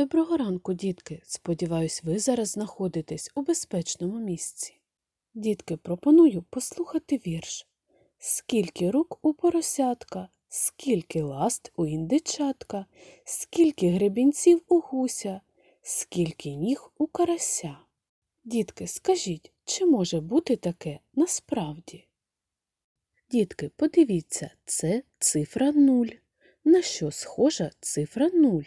Доброго ранку, дітки. Сподіваюсь, ви зараз знаходитесь у безпечному місці. Дітки, пропоную послухати вірш. Скільки рук у поросятка, скільки ласт у індичатка, скільки гребінців у гуся, скільки ніг у карася. Дітки, скажіть, чи може бути таке насправді? Дітки, подивіться, це цифра нуль. На що схожа цифра нуль?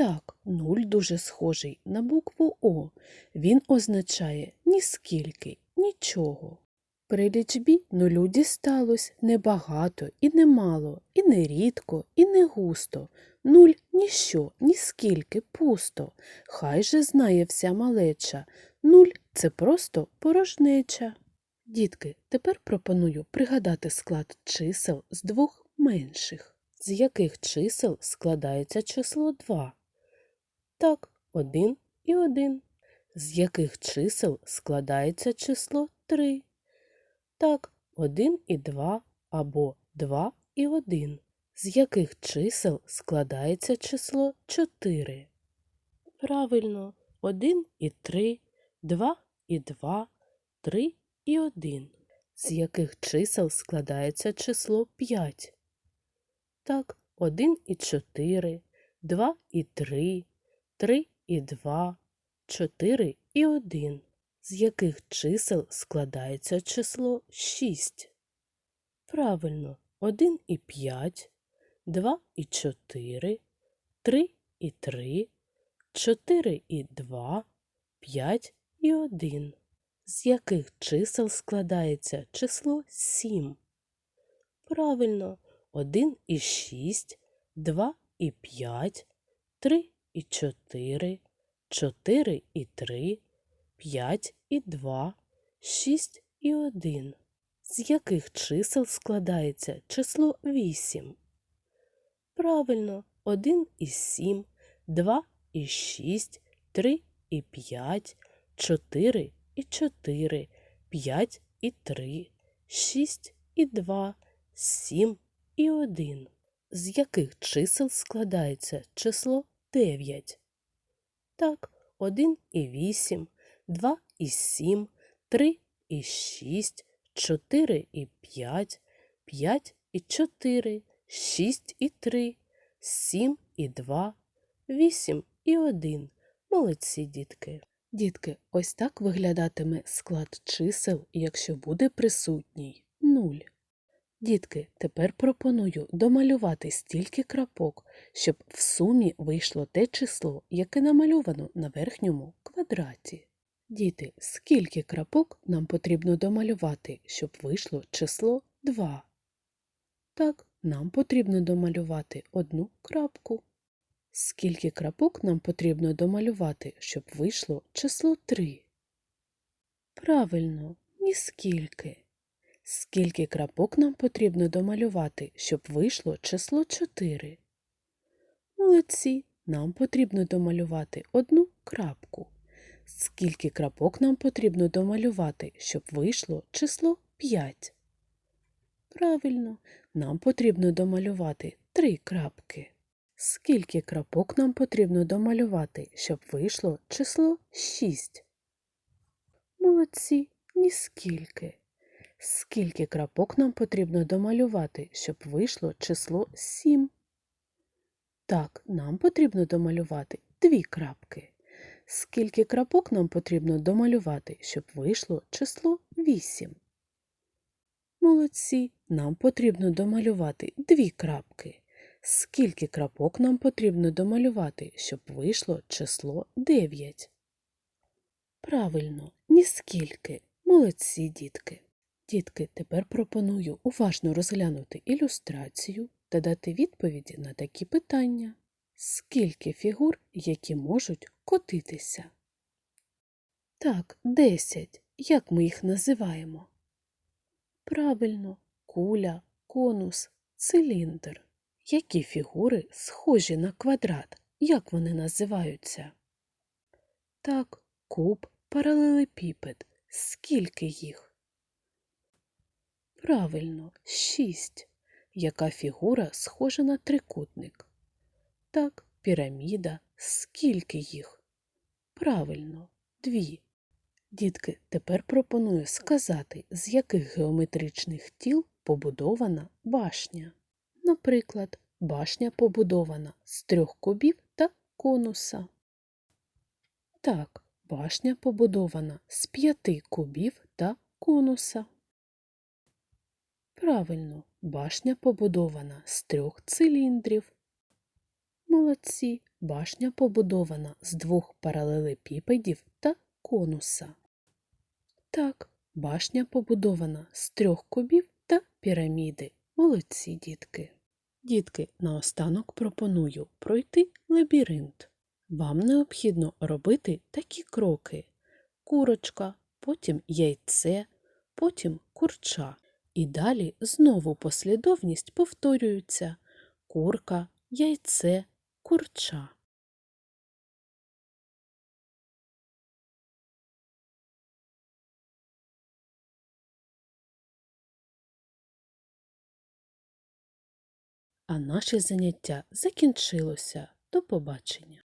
Так, нуль дуже схожий на букву О. Він означає ні скільки, нічого. При лічбі нулю дісталось небагато і немало, і не рідко, і не густо. Нуль ніщо, ні скільки, пусто. Хай же знає вся малеча. Нуль це просто порожнеча. Дітки, тепер пропоную пригадати склад чисел з двох менших. З яких чисел складається число 2? Так, один і один. З яких чисел складається число 3? Так, один і два або 2 і 1. З яких чисел складається число 4? Правильно, 1 і 3, 2 і 2, 3 і 1. З яких чисел складається число 5? Так, 1 і 4, 2 і 3, 3 і 2, 4 і 1. З яких чисел складається число 6? Правильно, 1 і 5, 2 і 4, 3 і 3, 4 і 2, 5 і 1. З яких чисел складається число 7? Правильно, 1 і 6, 2 і 5, 3 і 4, 4 і 3, 5 і 2, 6 і 1. З яких чисел складається число 8? Правильно, 1 і 7, 2 і 6, 3 і 5, 4 і 4, 5 і 3, 6 і 2, 7 і 1. З яких чисел складається число 9? Так, 1 і 8, 2 і 7, 3 і 6, 4 і 5, 5 і 4, 6 і 3, 7 і 2, 8 і 1. Молодці, дітки. Дітки, ось так виглядатиме склад чисел, якщо буде присутній 0. Дітки, тепер пропоную домалювати стільки крапок, щоб в сумі вийшло те число, яке намальовано на верхньому квадраті. Діти, скільки крапок нам потрібно домалювати, щоб вийшло число 2? Так, нам потрібно домалювати одну крапку. Скільки крапок нам потрібно домалювати, щоб вийшло число 3? Правильно, ніскільки. Скільки крапок нам потрібно домалювати, щоб вийшло число 4? Молодці, нам потрібно домалювати одну крапку. Скільки крапок нам потрібно домалювати, щоб вийшло число 5? Правильно, нам потрібно домалювати три крапки. Скільки крапок нам потрібно домалювати, щоб вийшло число 6? Молодці, ніскільки. Скільки крапок нам потрібно домалювати, щоб вийшло число 7? Так, нам потрібно домалювати дві крапки. Скільки крапок нам потрібно домалювати, щоб вийшло число 8? Молодці, нам потрібно домалювати дві крапки. Скільки крапок нам потрібно домалювати, щоб вийшло число 9? Правильно, ніскільки. Молодці, дітки. Дітки, тепер пропоную уважно розглянути ілюстрацію та дати відповіді на такі питання. Скільки фігур, які можуть котитися? Так, 10. Як ми їх називаємо? Правильно, куля, конус, циліндр. Які фігури схожі на квадрат? Як вони називаються? Так, куб, паралелепіпед. Скільки їх? Правильно, шість. Яка фігура схожа на трикутник? Так, піраміда, Скільки їх? Правильно, дві. Дітки, тепер пропоную сказати, з яких геометричних тіл побудована башня. Наприклад, башня побудована з трьох кубів та конуса. Так, башня побудована з п'яти кубів та конуса. Правильно, башня побудована з трьох циліндрів. Молодці, башня побудована з двох паралелепіпедів та конуса. Так, башня побудована з трьох кубів та піраміди. Молодці, дітки. Дітки, наостанок пропоную пройти лабіринт. Вам необхідно робити такі кроки: курочка, потім яйце, потім курча. І далі знову послідовність повторюється курка, яйце, курча. А наше заняття закінчилося. До побачення.